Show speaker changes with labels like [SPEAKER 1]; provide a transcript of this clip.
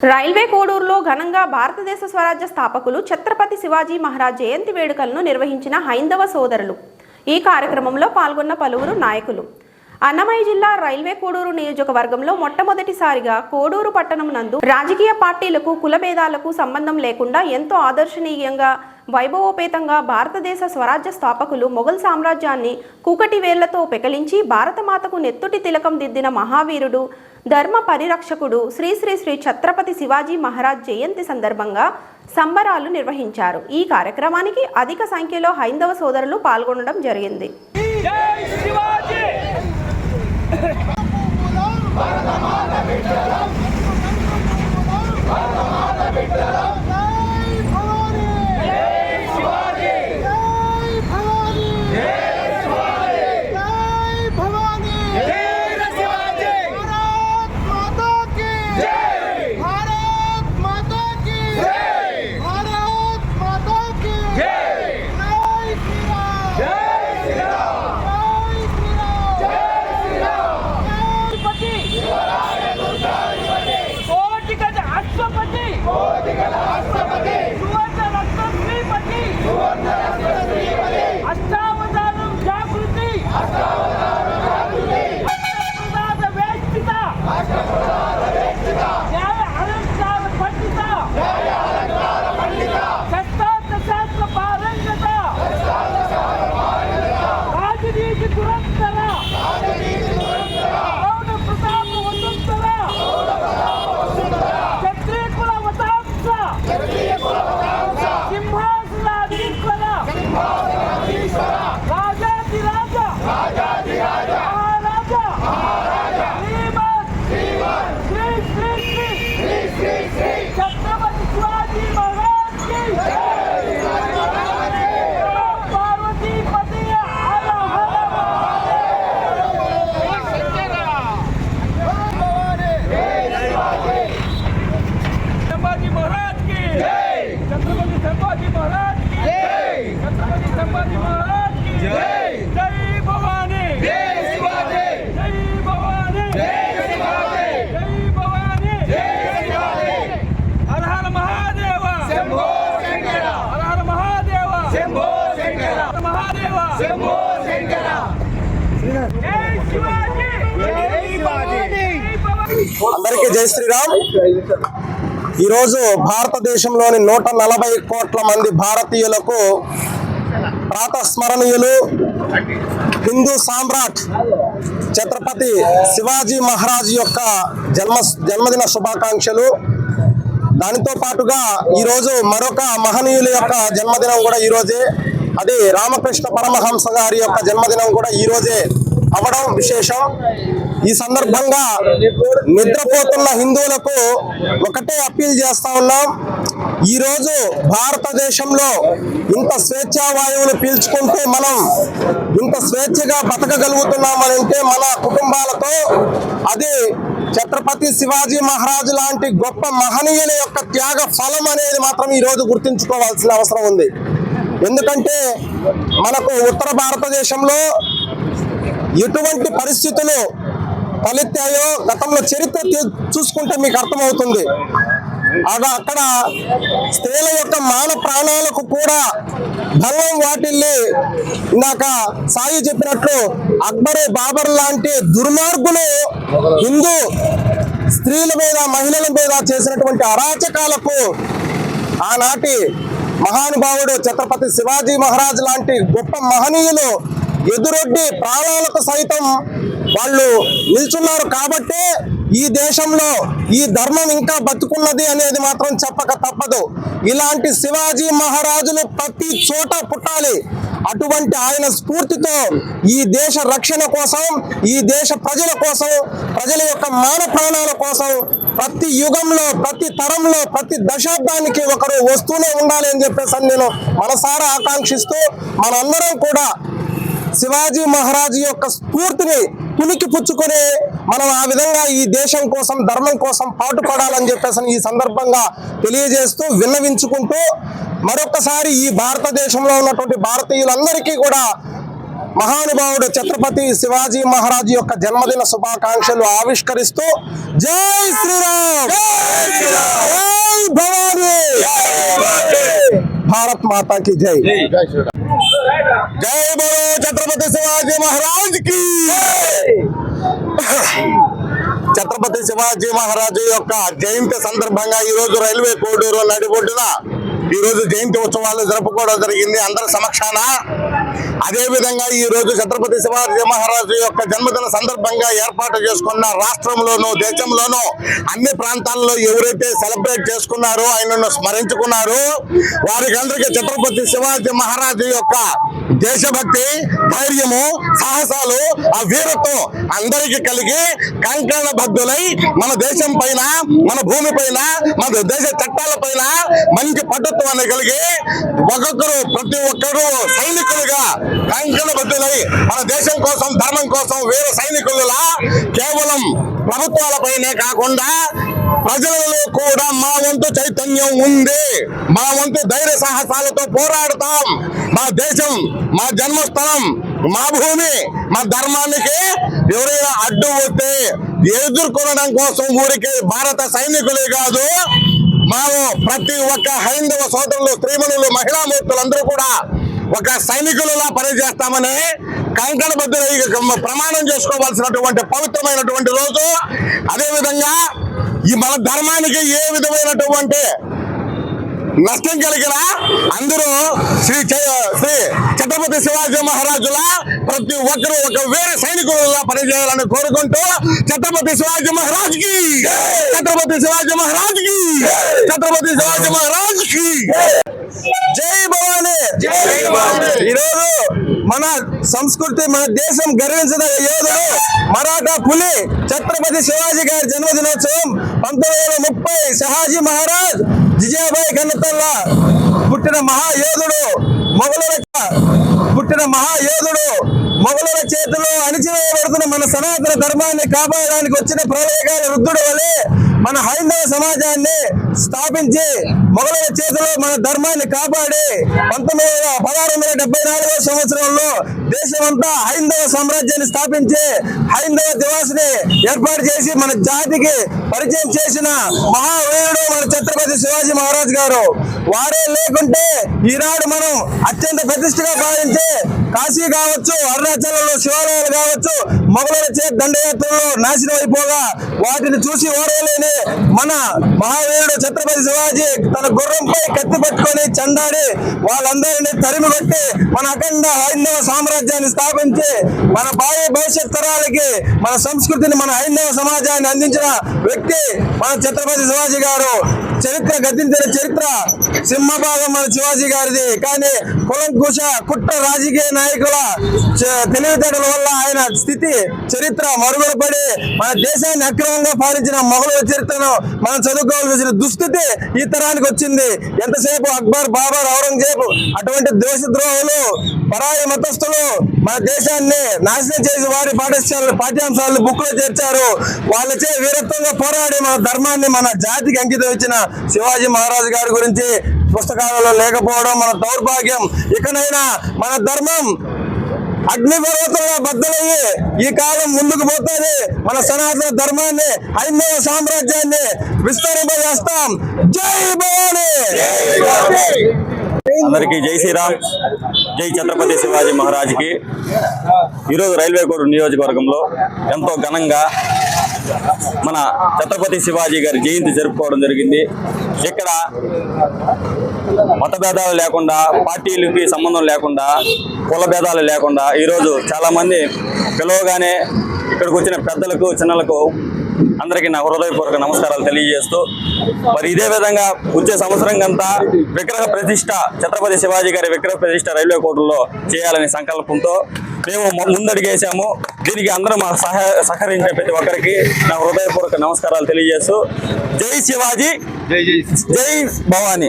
[SPEAKER 1] Railway కోడూరులో ఘనంగా భారతదేశ స్వరాజ్య స్థాపకులు ఛత్రపతి శివాజీ మహారాజ్ జయంతి వేడుకలను నిర్వహించిన హైందవ సోదరులు. ఈ కార్యక్రమంలో పాల్గొన్న పలువురు నాయకులు. అన్నమయ్య జిల్లా రైల్వే కోడూరు నియోజకవర్గంలో మొట్టమొదటిసారిగా కోడూరు పట్టణం నందు రాజకీయ పార్టీలకు కులభేదాలకు సంబంధం లేకుండా ఎంతో ఆదర్శనీయంగా వైభవోపేతంగా భారతదేశ స్వరాజ్య స్థాపకులు మొఘల్ సామ్రాజ్యాన్ని కూకటి వేళ్ళతో పెకలించి భారతమాతకు నెత్తుటి తిలకం దిద్దిన మహావీరుడు ధర్మ పరిరక్షకుడు శ్రీ శ్రీ శ్రీ ఛత్రపతి శివాజీ మహారాజ్ జయంతి సందర్భంగా సంబరాలు నిర్వహించారు. ఈ కార్యక్రమానికి అధిక సంఖ్యలో హైందవ సోదరులు పాల్గొనడం జరిగింది.
[SPEAKER 2] జై శివాజీ!
[SPEAKER 3] అందరికీ జై శ్రీరామ్. ఈరోజు భారతదేశంలోని నూట నలభై కోట్ల మంది భారతీయులకు ప్రాతస్మరణీయులు హిందూ సామ్రాట్ ఛత్రపతి శివాజీ మహారాజ్ యొక్క జన్మ జన్మదిన శుభాకాంక్షలు. దానితో పాటుగా ఈరోజు మరొక మహనీయుల యొక్క జన్మదినం కూడా ఈరోజే. అది రామకృష్ణ పరమహంస గారి యొక్క జన్మదినం కూడా ఈరోజే. అవడం విశేషం. ఈ సందర్భంగా నిద్రపోతున్న హిందువులకు ఒకటే అప్పీల్ చేస్తా ఉన్నాం. ఈరోజు భారతదేశంలో ఇంత స్వేచ్ఛా వాయువులు పీల్చుకుంటూ మనం ఇంత స్వేచ్ఛగా బతకగలుగుతున్నామని అంటే మన కుటుంబాలతో అది ఛత్రపతి శివాజీ మహారాజు లాంటి గొప్ప మహనీయుల యొక్క త్యాగ ఫలం అనేది మాత్రం ఈరోజు గుర్తుంచుకోవాల్సిన అవసరం ఉంది. ఎందుకంటే మనకు ఉత్తర భారతదేశంలో ఎటువంటి పరిస్థితులు తలెత్తాయో గతంలో చరిత్ర చూసుకుంటే మీకు అర్థమవుతుంది. అలా అక్కడ స్త్రీల యొక్క మాన ప్రాణాలకు కూడా భంగం వాటిల్లి ఇందాక సాయి చెప్పినట్లు అక్బరు బాబర్ లాంటి దుర్మార్గులు హిందూ స్త్రీల మీద మహిళల మీద చేసినటువంటి అరాచకాలకు ఆనాటి మహానుభావుడు ఛత్రపతి శివాజీ మహారాజ్ లాంటి గొప్ప మహనీయులు ఎదురొడ్డి ప్రాణాలకు సైతం వాళ్ళు నిల్చున్నారు కాబట్టే ఈ దేశంలో ఈ ధర్మం ఇంకా బతుకున్నది అనేది మాత్రం చెప్పక తప్పదు. ఇలాంటి శివాజీ మహారాజులు ప్రతి చోట పుట్టాలి. అటువంటి ఆయన స్ఫూర్తితో ఈ దేశ రక్షణ కోసం ఈ దేశ ప్రజల కోసం ప్రజల యొక్క మాన ప్రాణాల కోసం ప్రతి యుగంలో ప్రతి తరంలో ప్రతి దశాబ్దానికి ఒకరు వస్తూనే ఉండాలి అని చెప్పేసి నేను మనసారా ఆకాంక్షిస్తూ మనందరం కూడా శివాజీ మహారాజు యొక్క స్ఫూర్తిని పునికి పుచ్చుకొని మనం ఆ విధంగా ఈ దేశం కోసం ధర్మం కోసం పాటుపడాలని చెప్పేసి ఈ సందర్భంగా తెలియజేస్తూ విన్నవించుకుంటూ మరొకసారి ఈ భారతదేశంలో ఉన్నటువంటి భారతీయులందరికీ కూడా మహానుభావుడు ఛత్రపతి శివాజీ మహారాజ్ యొక్క జన్మదిన శుభాకాంక్షలు ఆవిష్కరిస్తూ జై శ్రీరామ్! జై భవానీ! భారత్ మాతా की జై జై బోలో ఛత్రపతి శివాజీ మహారాజ్కి! ఛత్రపతి శివాజీ మహారాజు యొక్క జయంతి సందర్భంగా ఈ రోజు రైల్వే కోడూరు నడిబొడ్డున ఈ రోజు జయంతి ఉత్సవాలు జరుపుకోవడం జరిగింది. అందరి సమక్షాన అదే విధంగా ఈ రోజు ఛత్రపతి శివాజీ మహారాజు యొక్క జన్మదిన సందర్భంగా ఏర్పాటు చేసుకున్న రాష్ట్రంలోనూ దేశంలోనూ అన్ని ప్రాంతాల్లో ఎవరైతే సెలబ్రేట్ చేసుకున్నారో ఆయనను స్మరించుకున్నారో వారికి అందరికీ ఛత్రపతి శివాజీ మహారాజు యొక్క దేశభక్తి ధైర్యము సాహసాలు ఆ వీరత్వం అందరికీ కలిగి కంకణ బద్దులై మన దేశం పైన మన భూమి పైన మన దేశ చట్టాల పైన మంచి పట్టుత్వాన్ని కలిగి ఒక్కొక్కరు ప్రతి ఒక్కరు సైనికులుగా కంకణ బద్దులై మన దేశం కోసం ధర్మం కోసం వీర సైనికులలా కేవలం ప్రభుత్వాలపైనే కాకుండా ప్రజలలో కూడా మా వంతు చైతన్యం ఉంది. మా వంతు ధైర్య సాహసాలతో పోరాడతాం. మా దేశం మా జన్మస్థలం మా భూమి మా ధర్మానికి ఎవరైనా అడ్డు వస్తే ఎదుర్కొనడం కోసం ఊరికే భారత సైనికులే కాదు మా ప్రతి ఒక్క హైందవ సోదరులు స్త్రీమణులు మహిళామూర్తులందరూ కూడా ఒక సైనికులలా పనిచేస్తామని కంకణ బద్దులై ప్రమాణం చేసుకోవాల్సినటువంటి పవిత్రమైనటువంటి రోజు. అదేవిధంగా ఈ మన ధర్మానికి ఏ విధమైనటువంటి నష్టం కలిగిన అందరూ శ్రీ శ్రీ ఛత్రపతి శివాజీ మహారాజుల ప్రతి ఒక్కరూ ఒక వేరే సైనికుల పనిచేయాలని కోరుకుంటూ ఛత్రపతి శివాజీ మహారాజ్కి ఛత్రపతి శివాజీ మహారాజ్కి ఛత్రపతి శివాజీ మహారాజ్కి జై భవానీ. ఈరోజు మన సంస్కృతి మన దేశం గర్వించిన యోధుడు మరాఠా పులి ఛత్రపతి శివాజీ గారి జన్మదినోత్సవం పంతొమ్మిది వేల ముప్పై షహాజీ మహారాజ్ జిజాబాయి కన్నతల్లా పుట్టిన మహాయోధుడు మొఘలుల పుట్టిన మహాయోధుడు మొఘలుల చేతిలో అణిచివేయబడుతున్న మన సనాతన ధర్మాన్ని కాపాడడానికి వచ్చిన ప్రళయకాల వృద్ధుడు వలె మన హైందవ సమాజాన్ని స్థాపించి మొఘలుల చేతిలో మన ధర్మాన్ని కాపాడి పంతొమ్మిది వందల పదహారు వందల డెబ్బై నాలుగో సంవత్సరంలో దేశమంతా హైందవ సామ్రాజ్యాన్ని స్థాపించి హైందవ దివాస్ని ఏర్పాటు చేసి మన జాతికి పరిచయం చేసిన మహావీరుడు మన ఛత్రపతి శివాజీ మహారాజ్ గారు. వారే లేకుంటే ఈనాడు మనం అత్యంత ప్రతిష్టగా భావించే కాశీ కావచ్చు అరుణాచలంలో శివాలయాలు కావచ్చు మొగలుల చే దండయాత్రలో నాశనం అయిపోగా వాటిని చూసి ఓడలేని మన మహావీరుడు ఛత్రపతి శివాజీ తన గుర్రంపై కత్తి పట్టుకొని చండాడి వాళ్ళందరినీ తరిమి కొట్టి మన అఖండ హైందవ సామ్రాజ్యాన్ని స్థాపించి మన భావి భవిష్యత్ తరాలకి మన సంస్కృతిని మన హైందవ సమాజాన్ని అందించిన వ్యక్తి మన ఛత్రపతి శివాజీ గారు. చరిత్ర గద్దించిన చరిత్ర సింహభాగం మన శివాజీ గారిది. కానీ కులంకుశ కుట్ర రాజకీయ నాయకుల తెలివితేటల వల్ల ఆయన స్థితి చరిత్ర మరుగున పడి మన దేశాన్ని అక్రమంగా పాలించిన మొఘలుల చరిత్రను మనం చదువుకోవాల్సిన దుస్థితి ఈ తరానికి వచ్చింది. ఎంతసేపు అక్బర్ బాబర్ ఔరంగజేబు అటువంటి దేశద్రోహులు పరాయి మతస్థులు మన దేశాన్ని నాశనం చేసి వారి పాఠశాల పాఠ్యాంశాలను బుక్లో చేర్చారు వాళ్ళచే వీరత్వంగా పోరాడి మన ధర్మాన్ని మన జాతికి అంకితం ఇచ్చిన శివాజీ మహారాజు గారి గురించి పుస్తకాలలో లేకపోవడం మన దౌర్భాగ్యం. ఇకనైనా మన ధర్మం అగ్నిపర్వతంగా బద్దలయ్యి ఈ కాలం ముందుకు పోతుంది. మన సనాతన ధర్మాన్ని హైందవ సామ్రాజ్యాన్ని విస్తరింపజేస్తాం. జై భవానీ!
[SPEAKER 4] అందరికీ జై శ్రీరామ్ జై ఛత్రపతి శివాజీ మహారాజ్కి. ఈరోజు రైల్వే కోడ్ నియోజకవర్గంలో ఎంతో ఘనంగా మన ఛత్రపతి శివాజీ గారి జయంతి జరుపుకోవడం జరిగింది. ఇక్కడ మతభేదాలు లేకుండా పార్టీలకి సంబంధం లేకుండా కుల భేదాలు లేకుండా ఈరోజు చాలామంది పిలవగానే ఇక్కడికి వచ్చిన పెద్దలకు చిన్నలకు అందరికీ నా హృదయపూర్వక నమస్కారాలు తెలియజేస్తూ మరి ఇదే విధంగా వచ్చే సంవత్సరం కంతా విగ్రహ ప్రతిష్ట ఛత్రపతి శివాజీ గారి విగ్రహ ప్రతిష్ట రైల్వే కోర్టులో చేయాలనే సంకల్పంతో మేము ముందడుగేసాము. దీనికి అందరూ మా సహ సహకరించే ప్రతి ఒక్కరికి నా హృదయపూర్వక నమస్కారాలు తెలియజేస్తూ జై శివాజీ జై భవానీ.